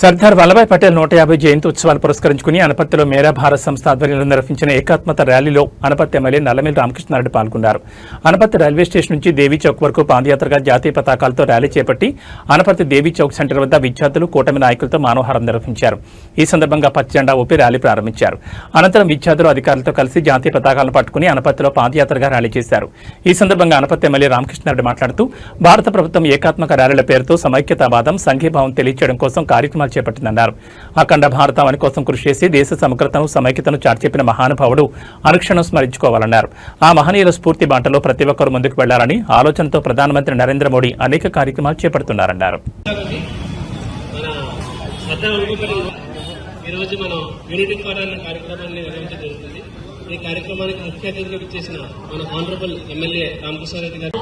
సర్దార్ వల్లభాయ్ పటేల్ నూట యాభై జయంతి ఉత్సవాలు పురస్కరించుకుని అనపత్తిలో మేరా భారత్ సంస్థ ఆధ్వర్యంలో నిర్వహించిన ఏకాత్మత ర్యాలీలో అనపత్తి ఎమ్మెల్యే నల్లమిల్లి రామకృష్ణారెడ్డి పాల్గొన్నారు. అనపత్తి రైల్వే స్టేషన్ నుంచి దేవీ చౌక్ వరకు పాదయాత్రగా జాతీయ పతాకాలతో ర్యాలీ చేపట్టి అనపత్తి దేవీ చౌక్ సెంటర్ వద్ద విద్యార్థులు కూటమి నాయకులతో మానవహారం నిర్వహించారు. ఈ సందర్భంగా పచ్చజెండా ఊపి ర్యాలీ ప్రారంభించారు. అనంతరం విద్యార్థులు అధికారులతో కలిసి జాతీయ పతాకాలను పట్టుకుని అనపత్తిలో పాదయాత్రగా ర్యాలీ చేశారు. ఈ సందర్భంగా అనపత్తి ఎమ్మెల్యే రామకృష్ణారెడ్డి మాట్లాడుతూ భారత ప్రభుత్వం ఏకాత్మక ర్యాలీల పేరుతో సమైక్యతావాదం సంఘీభావం తెలియచేయడం కోసం కార్యక్రమాలు చేపట్టిందన్నారు అఖండ భారతావని కోసం కృషి చేసి దేశ సమగ్రతను సమైక్యతను చాటిచెప్పిన మహానుభావుడు అనుక్షణం స్మరించుకోవాలన్నారు. ఆ మహనీయుల స్ఫూర్తి బాటలో ప్రతి ఒక్కరూ ముందుకు వెళ్ళాలని ఆలోచనతో ప్రధానమంత్రి నరేంద్ర మోడీ అనేక కార్యక్రమాలు చేపడుతున్నారన్నారు. ఈరోజు మనం యూనిటీ ఫర్ అనే కార్యక్రమాన్ని నిర్వహించడం జరుగుతుంది. ఈ కార్యక్రమానికి ముఖ్య అతిథిగా ఇచ్చేసిన మన ఆనరబుల్ ఎమ్మెల్యే రామకృష్ణారెడ్డి గారు.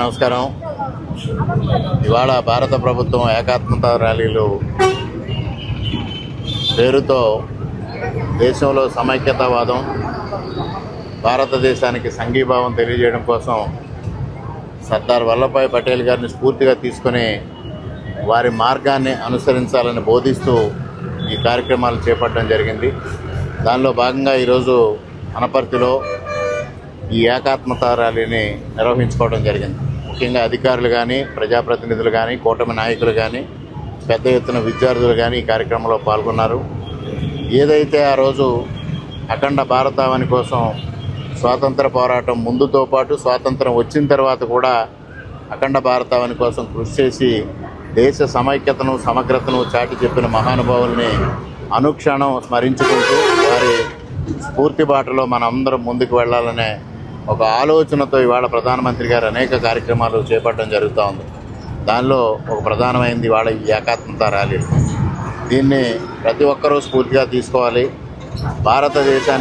నమస్కారం. ఇవాళ భారత ప్రభుత్వం ఏకాత్మత ర్యాలీలు పేరుతో దేశంలో సమైక్యతావాదం భారతదేశానికి సంఘీభావం తెలియజేయడం కోసం సర్దార్ వల్లభాయ్ పటేల్ గారిని స్ఫూర్తిగా తీసుకొని వారి మార్గాన్ని అనుసరించాలని బోధిస్తూ ఈ కార్యక్రమాలు చేపట్టడం జరిగింది. దానిలో భాగంగా ఈరోజు అనపర్తిలో ఈ ఏకాత్మత ర్యాలీని నిర్వహించుకోవడం జరిగింది. ముఖ్యంగా అధికారులు కానీ ప్రజాప్రతినిధులు కానీ కూటమి నాయకులు కానీ పెద్ద ఎత్తున విద్యార్థులు కానీ ఈ కార్యక్రమంలో పాల్గొన్నారు. ఏదైతే ఆ రోజు అఖండ భారతావని కోసం స్వాతంత్ర పోరాటం ముందుతో పాటు స్వాతంత్రం వచ్చిన తర్వాత కూడా అఖండ భారతావని కోసం కృషి చేసి దేశ సమైక్యతను సమగ్రతను చాటి చెప్పిన మహానుభావుల్ని అనుక్షణం స్మరించుకుంటూ వారి స్ఫూర్తి బాటలో మనందరం ముందుకు వెళ్ళాలనే ఒక ఆలోచనతో ఇవాళ ప్రధానమంత్రి గారు అనేక కార్యక్రమాలు చేపట్టడం జరుగుతూ ఉంది. దానిలో ఒక ప్రధానమైనది ఇవాళ ఈ ఏకాత్మత ర్యాలీ. దీన్ని ప్రతి ఒక్కరూ స్ఫూర్తిగా తీసుకోవాలి. భారతదేశాన్ని